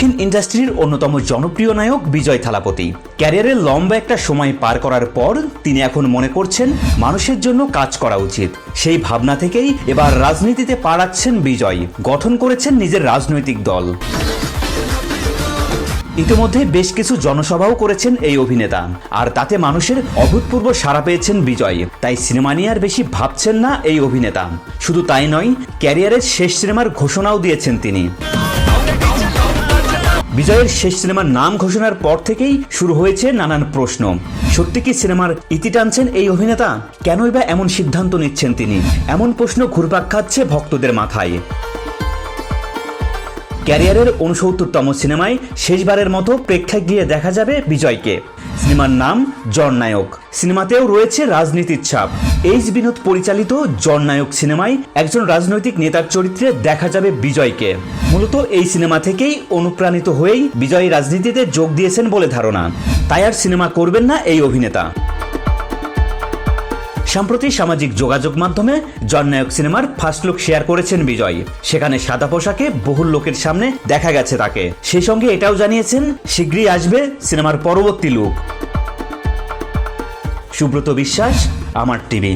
ইন্ডাস্ট্রির অন্যতম জনপ্রিয় নায়ক বিজয় থালাপতি। ক্যারিয়ারের লম্বা একটা সময় পার করার পর তিনি এখন মনে করছেন মানুষের জন্য কাজ করা উচিত। সেই ভাবনা থেকেই এবার রাজনীতিতে পা রাখছেন বিজয়। গঠন করেছেন নিজের রাজনৈতিক দল। ইতিমধ্যে বেশ কিছু জনসভাও করেছেন এই অভিনেতা। আর তাতে মানুষের অভূতপূর্ব সাড়া পেয়েছেন বিজয়। তাই সিনেমা নিয়ে আর বেশি ভাবছেন না এই অভিনেতা। শুধু তাই নয়, ক্যারিয়ারের শেষ সিনেমার ঘোষণাও দিয়েছেন তিনি। বিজয়ের শেষ সিনেমার নাম ঘোষণার পর থেকেই শুরু হয়েছে নানান প্রশ্ন। সত্যি কি সিনেমার ইতি টানছেন এই অভিনেতা? কেনই বা এমন সিদ্ধান্ত নিচ্ছেন তিনি? এমন প্রশ্ন ঘুরপাক খাচ্ছে ভক্তদের মাথায়। ক্যারিয়ারের উনসত্তরতম সিনেমায় শেষবারের মতো প্রেক্ষাগৃহে দেখা যাবে বিজয়কে। সিনেমার নাম জননায়ক। সিনেমাতেও রয়েছে রাজনীতির ছাপ। এইচ বিনোদ পরিচালিত জননায়ক সিনেমায় একজন রাজনৈতিক নেতার চরিত্রে দেখা যাবে বিজয়কে। মূলত এই সিনেমা থেকেই অনুপ্রাণিত হয়েই বিজয় রাজনীতিতে যোগ দিয়েছেন বলে ধারণা। তাই আর সিনেমা করবেন না এই অভিনেতা। সম্প্রতি সামাজিক যোগাযোগ মাধ্যমে জননায়ক সিনেমার ফার্স্ট লুক শেয়ার করেছেন বিজয়। সেখানে সাদা পোশাকে বহুল লোকের সামনে দেখা গেছে তাকে। সেই সঙ্গে এটাও জানিয়েছেন শীঘ্রই আসবে সিনেমার পরবর্তী লুক। সুব্রত বিশ্বাস, আমার টিভি।